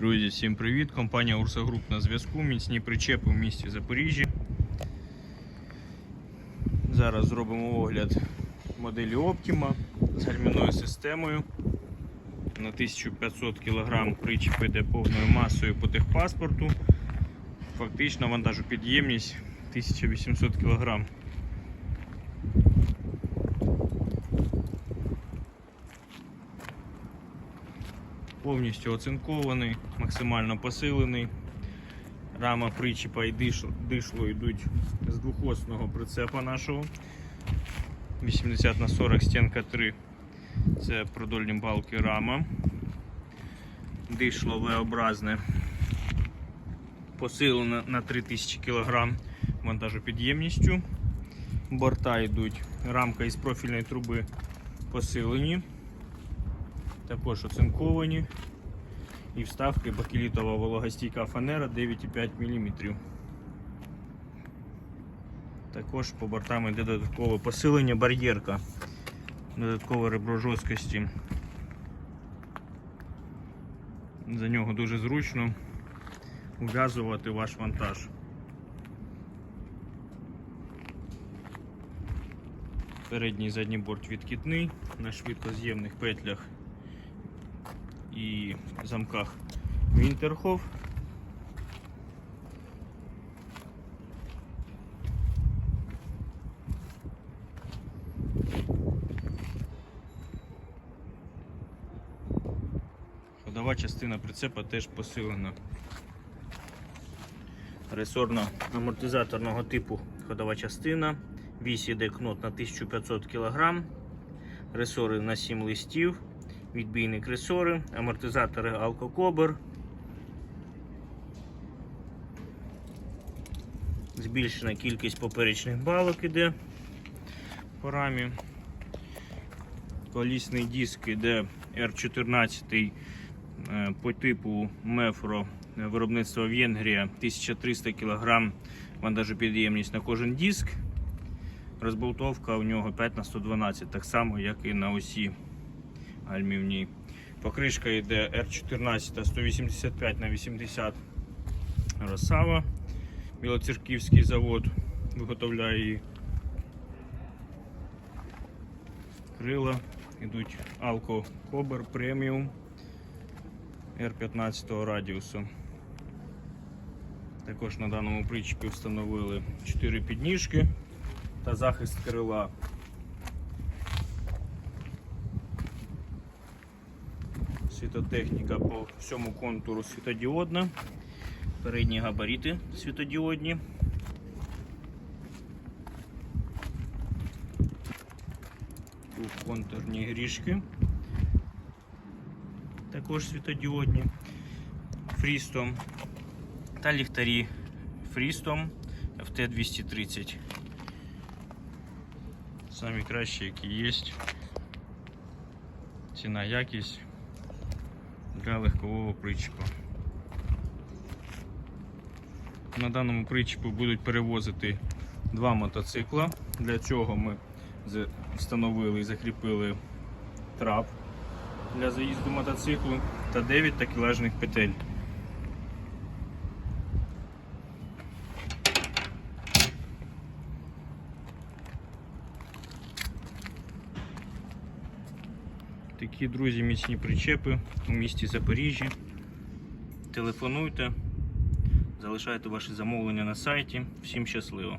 Друзі, всім привіт! Компанія Урса Груп на зв'язку. Міцні причепи в місті Запоріжжя. Зараз зробимо огляд моделі Optima з гальмівною системою. На 1500 кг причіп іде повною масою по техпаспорту. Фактично вантажопідємність 1800 кг. Повністю оцинкований, максимально посилений. Рама причіпа і дишло, йдуть з двохосного прицепа нашого. 80 на 40 стінка 3. Це продольні балки рама. Дишло V-образне. Посилене на 3000 кг вантажопідємністю. Борта йдуть, рамка із профільної труби посилені також оцинковані. І вставки бакелітова вологостійка фанера 9,5 мм. Також по бортам йде додаткове посилення бар'єрка, додаткове ребро жорсткості. За нього дуже зручно ув'язувати ваш вантаж. Передній і задній борт відкидний на швидкоз'ємних петлях і замках Вінтерхоф. Ходова частина прицепа теж посилена. Ресорно-амортизаторного типу ходова частина. Вісь іде кнот на 1500 кг. Ресори на 7 листів відбійник ресори, амортизатори алкокобер. Збільшена кількість поперечних балок іде по рамі. Колісний диск іде R14 е, по типу Мефро виробництва Венгрія 1300 кг вантажопідємність на кожен диск. Розболтовка у нього 5 на 112 так само, як і на осі гальмівній. Покришка йде R14 185 на 80 Росава. Білоцерківський завод виготовляє її. Крила йдуть Alco Cobber Premium R15 радіусу. Також на даному причепі встановили 4 підніжки та захист крила. Світотехніка по всьому контуру світодіодна. Передні габарити світодіодні. Двохконтурні грішки. Також світодіодні. Фрістом та ліхтарі Фрістом FT230. Самі кращі, які є. Ціна якість для легкового причіпа. На даному причепу будуть перевозити два мотоцикла. Для цього ми встановили і закріпили трап для заїзду мотоциклу та 9 такілежних петель. Такі, друзі, міцні причепи у місті Запоріжжя. Телефонуйте, залишайте ваші замовлення на сайті. Всім щасливо!